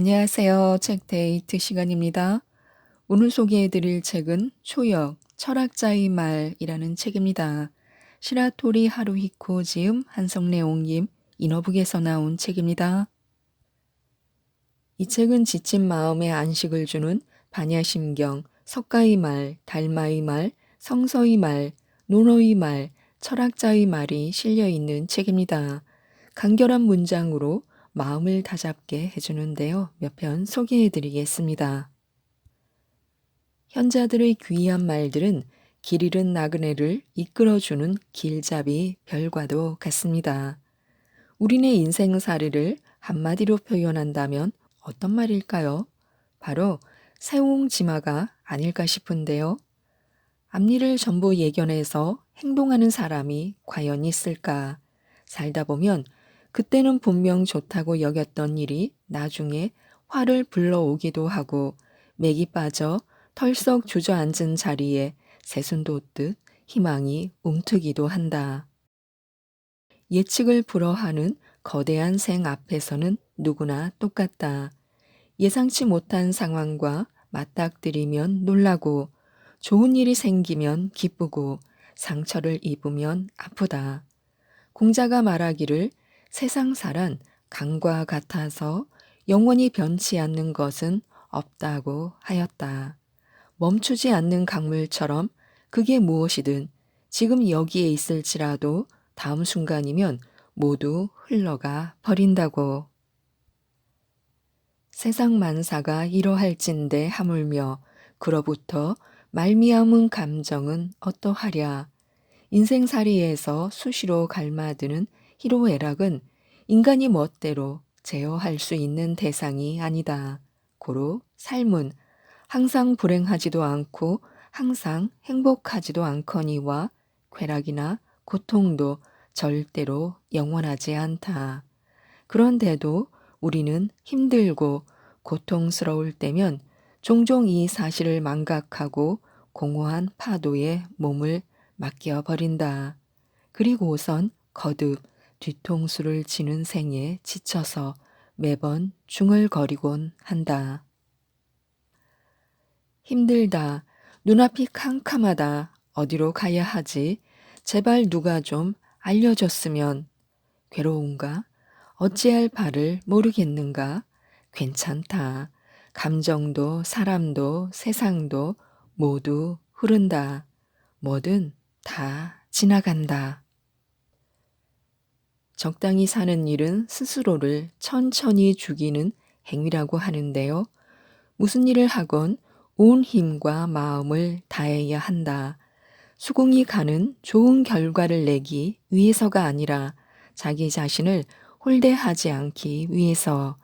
안녕하세요. 책 데이트 시간입니다. 오늘 소개해드릴 책은 초역, 철학자의 말이라는 책입니다. 시라토리 하루히코 지음 한성래 옹님 인어북에서 나온 책입니다. 이 책은 지친 마음에 안식을 주는 반야심경, 석가의 말, 달마의 말, 성서의 말, 논어의 말, 철학자의 말이 실려 있는 책입니다. 간결한 문장으로 마음을 다잡게 해주는데요. 몇 편 소개해 드리겠습니다. 현자들의 귀한 말들은 길 잃은 나그네를 이끌어주는 길잡이 별과도 같습니다. 우리네 인생살이를 한마디로 표현한다면 어떤 말일까요? 바로 세옹지마가 아닐까 싶은데요. 앞일을 전부 예견해서 행동하는 사람이 과연 있을까? 살다 보면 그때는 분명 좋다고 여겼던 일이 나중에 화를 불러오기도 하고 맥이 빠져 털썩 주저앉은 자리에 새순 돋듯 희망이 움트기도 한다. 예측을 불허하는 거대한 생 앞에서는 누구나 똑같다. 예상치 못한 상황과 맞닥뜨리면 놀라고 좋은 일이 생기면 기쁘고 상처를 입으면 아프다. 공자가 말하기를 세상사란 강과 같아서 영원히 변치 않는 것은 없다고 하였다. 멈추지 않는 강물처럼 그게 무엇이든 지금 여기에 있을지라도 다음 순간이면 모두 흘러가 버린다고. 세상 만사가 이러할진데 하물며 그로부터 말미암은 감정은 어떠하랴. 인생살이에서 수시로 갈마드는 희로애락은 인간이 멋대로 제어할 수 있는 대상이 아니다. 고로 삶은 항상 불행하지도 않고 항상 행복하지도 않거니와 쾌락이나 고통도 절대로 영원하지 않다. 그런데도 우리는 힘들고 고통스러울 때면 종종 이 사실을 망각하고 공허한 파도에 몸을 맡겨 버린다. 그리고선 거듭 뒤통수를 치는 생에 지쳐서 매번 중얼거리곤 한다. 힘들다. 눈앞이 캄캄하다. 어디로 가야 하지? 제발 누가 좀 알려줬으면. 괴로운가? 어찌할 바를 모르겠는가? 괜찮다. 감정도 사람도 세상도 모두 흐른다. 뭐든 다 지나간다. 적당히 사는 일은 스스로를 천천히 죽이는 행위라고 하는데요. 무슨 일을 하건 온 힘과 마음을 다해야 한다. 수긍이 가는 좋은 결과를 내기 위해서가 아니라 자기 자신을 홀대하지 않기 위해서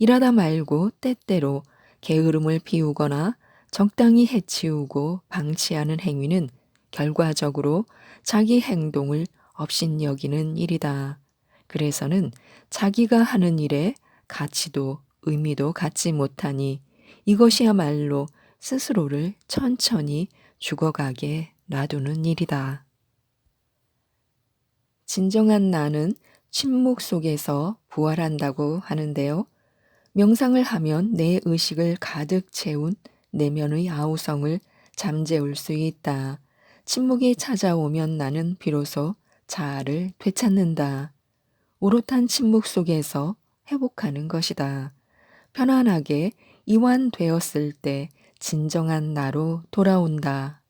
일하다 말고 때때로 게으름을 피우거나 적당히 해치우고 방치하는 행위는 결과적으로 자기 행동을 업신여기는 일이다. 그래서는 자기가 하는 일에 가치도 의미도 갖지 못하니 이것이야말로 스스로를 천천히 죽어가게 놔두는 일이다. 진정한 나는 침묵 속에서 부활한다고 하는데요. 명상을 하면 내 의식을 가득 채운 내면의 아우성을 잠재울 수 있다. 침묵이 찾아오면 나는 비로소 자아를 되찾는다. 오롯한 침묵 속에서 회복하는 것이다. 편안하게 이완되었을 때 진정한 나로 돌아온다.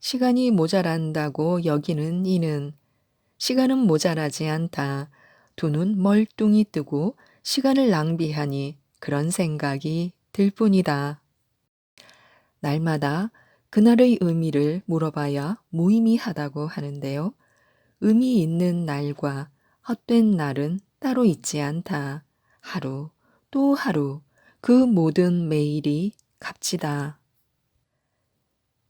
시간이 모자란다고 여기는 이는 시간은 모자라지 않다. 두 눈 멀뚱히 뜨고 시간을 낭비하니 그런 생각이 들 뿐이다. 날마다 그날의 의미를 물어봐야 무의미하다고 하는데요. 의미 있는 날과 헛된 날은 따로 있지 않다. 하루 또 하루 그 모든 매일이 값지다.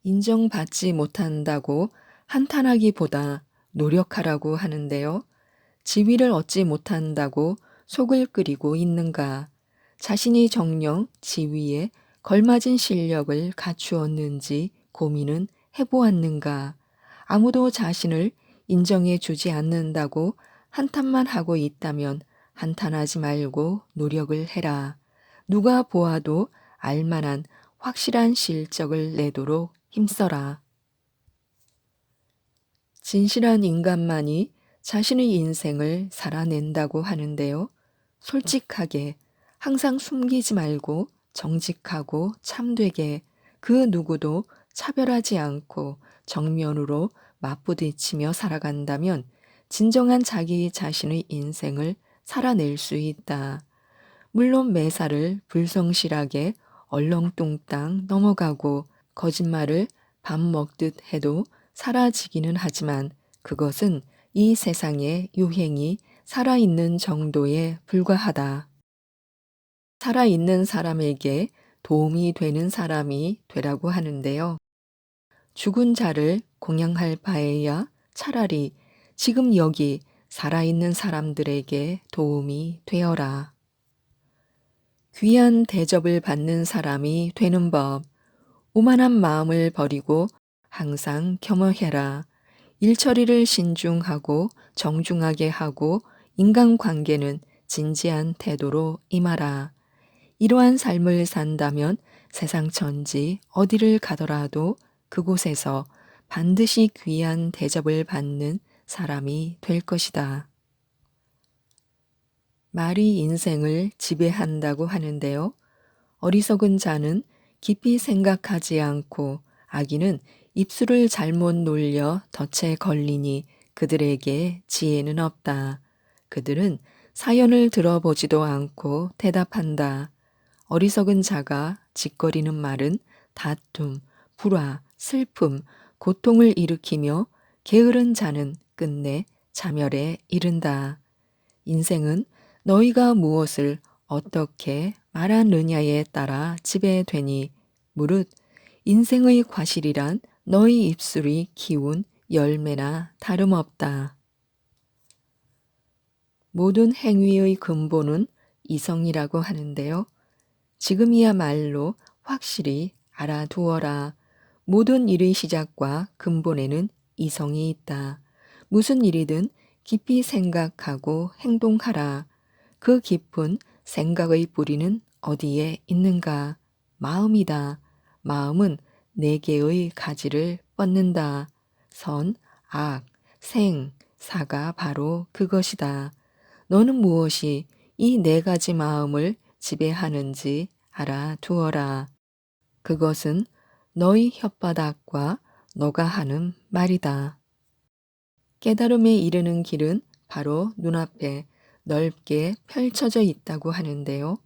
인정받지 못한다고 한탄하기보다 노력하라고 하는데요. 지위를 얻지 못한다고 속을 끓이고 있는가? 자신이 정령 지위에 걸맞은 실력을 갖추었는지 고민은 해보았는가? 아무도 자신을 인정해 주지 않는다고 한탄만 하고 있다면 한탄하지 말고 노력을 해라. 누가 보아도 알만한 확실한 실적을 내도록 힘써라. 진실한 인간만이 자신의 인생을 살아낸다고 하는데요. 솔직하게 항상 숨기지 말고 정직하고 참되게 그 누구도 차별하지 않고 정면으로 맞부딪히며 살아간다면 진정한 자기 자신의 인생을 살아낼 수 있다. 물론 매사를 불성실하게 얼렁뚱땅 넘어가고 거짓말을 밥 먹듯 해도 사라지기는 하지만 그것은 이 세상의 유행이 살아있는 정도에 불과하다. 살아있는 사람에게 도움이 되는 사람이 되라고 하는데요. 죽은 자를 공양할 바에야 차라리 지금 여기 살아있는 사람들에게 도움이 되어라. 귀한 대접을 받는 사람이 되는 법. 오만한 마음을 버리고 항상 겸허해라. 일처리를 신중하고 정중하게 하고 인간관계는 진지한 태도로 임하라. 이러한 삶을 산다면 세상 천지 어디를 가더라도 그곳에서 반드시 귀한 대접을 받는 사람이 될 것이다. 말이 인생을 지배한다고 하는데요. 어리석은 자는 깊이 생각하지 않고 아기는 입술을 잘못 놀려 덫에 걸리니 그들에게 지혜는 없다. 그들은 사연을 들어보지도 않고 대답한다. 어리석은 자가 짓거리는 말은 다툼, 불화, 슬픔, 고통을 일으키며 게으른 자는 끝내 자멸에 이른다. 인생은 너희가 무엇을 어떻게 말하느냐에 따라 지배되니 무릇 인생의 과실이란 너희 입술이 키운 열매나 다름없다. 모든 행위의 근본은 이성이라고 하는데요. 지금이야말로 확실히 알아두어라. 모든 일의 시작과 근본에는 이성이 있다. 무슨 일이든 깊이 생각하고 행동하라. 그 깊은 생각의 뿌리는 어디에 있는가? 마음이다. 마음은 네 개의 가지를 뻗는다. 선, 악, 생, 사가 바로 그것이다. 너는 무엇이 이 네 가지 마음을 지배하는지 알아두어라. 그것은 너희 혓바닥과 너가 하는 말이다. 깨달음에 이르는 길은 바로 눈앞에 넓게 펼쳐져 있다고 하는데요.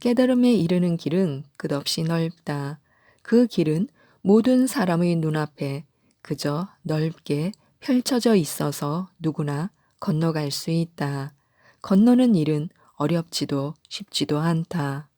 깨달음에 이르는 길은 끝없이 넓다. 그 길은 모든 사람의 눈앞에 그저 넓게 펼쳐져 있어서 누구나 건너갈 수 있다. 건너는 일은 어렵지도 쉽지도 않다.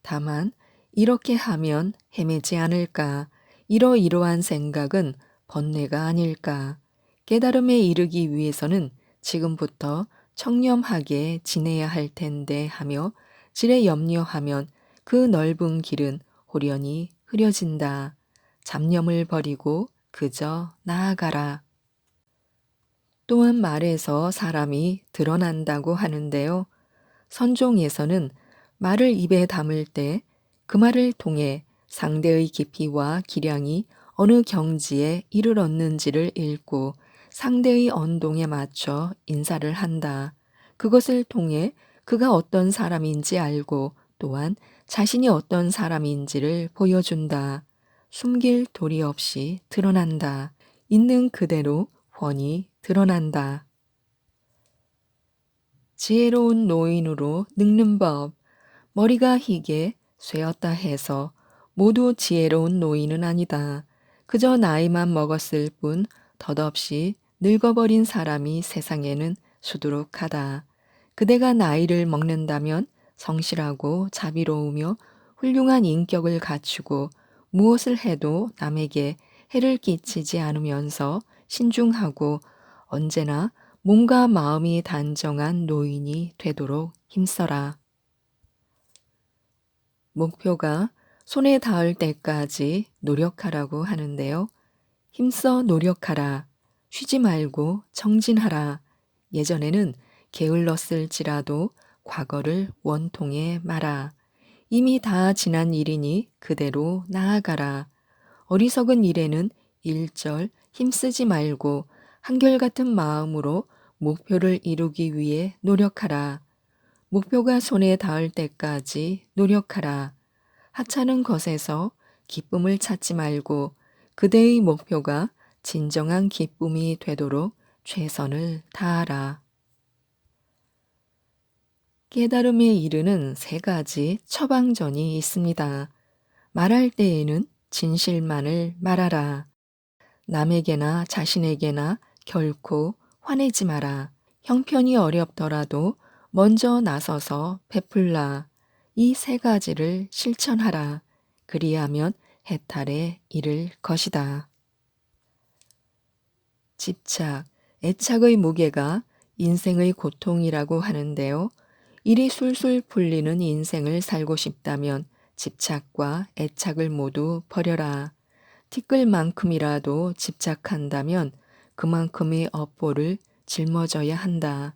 다만 이렇게 하면 헤매지 않을까? 이러이러한 생각은 번뇌가 아닐까? 깨달음에 이르기 위해서는 지금부터 청렴하게 지내야 할 텐데 하며 지레 염려하면 그 넓은 길은 호련히 흐려진다. 잡념을 버리고 그저 나아가라. 또한 말에서 사람이 드러난다고 하는데요. 선종에서는 말을 입에 담을 때 그 말을 통해 상대의 깊이와 기량이 어느 경지에 이르렀는지를 읽고 상대의 언동에 맞춰 인사를 한다. 그것을 통해 그가 어떤 사람인지 알고 또한 자신이 어떤 사람인지를 보여준다. 숨길 도리 없이 드러난다. 있는 그대로 훤히 드러난다. 지혜로운 노인으로 늙는 법. 머리가 희게 쇠었다 해서 모두 지혜로운 노인은 아니다. 그저 나이만 먹었을 뿐 덧없이 늙어버린 사람이 세상에는 수두룩하다. 그대가 나이를 먹는다면 성실하고 자비로우며 훌륭한 인격을 갖추고 무엇을 해도 남에게 해를 끼치지 않으면서 신중하고 언제나 몸과 마음이 단정한 노인이 되도록 힘써라. 목표가 손에 닿을 때까지 노력하라고 하는데요. 힘써 노력하라. 쉬지 말고 정진하라. 예전에는 게을렀을지라도 과거를 원통해 마라. 이미 다 지난 일이니 그대로 나아가라. 어리석은 일에는 일절 힘쓰지 말고 한결같은 마음으로 목표를 이루기 위해 노력하라. 목표가 손에 닿을 때까지 노력하라. 하찮은 것에서 기쁨을 찾지 말고 그대의 목표가 진정한 기쁨이 되도록 최선을 다하라. 깨달음에 이르는 세 가지 처방전이 있습니다. 말할 때에는 진실만을 말하라. 남에게나 자신에게나 결코 화내지 마라. 형편이 어렵더라도 먼저 나서서 베풀라. 이 세 가지를 실천하라. 그리하면 해탈에 이를 것이다. 집착, 애착의 무게가 인생의 고통이라고 하는데요. 일이 술술 풀리는 인생을 살고 싶다면 집착과 애착을 모두 버려라. 티끌만큼이라도 집착한다면 그만큼의 업보를 짊어져야 한다.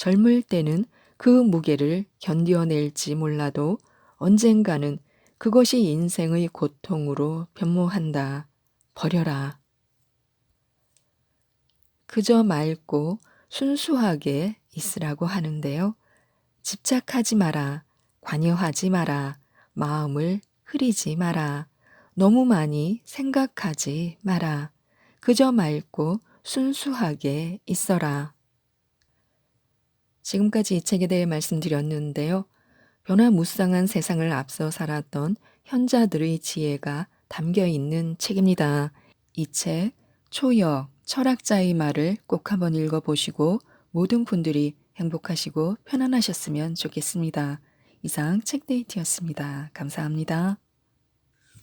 젊을 때는 그 무게를 견뎌낼지 몰라도 언젠가는 그것이 인생의 고통으로 변모한다. 버려라. 그저 맑고 순수하게 있으라고 하는데요. 집착하지 마라. 관여하지 마라. 마음을 흐리지 마라. 너무 많이 생각하지 마라. 그저 맑고 순수하게 있어라. 지금까지 이 책에 대해 말씀드렸는데요. 변화무쌍한 세상을 앞서 살았던 현자들의 지혜가 담겨 있는 책입니다. 이 책, 초역, 철학자의 말을 꼭 한번 읽어보시고 모든 분들이 행복하시고 편안하셨으면 좋겠습니다. 이상 책데이트였습니다. 감사합니다.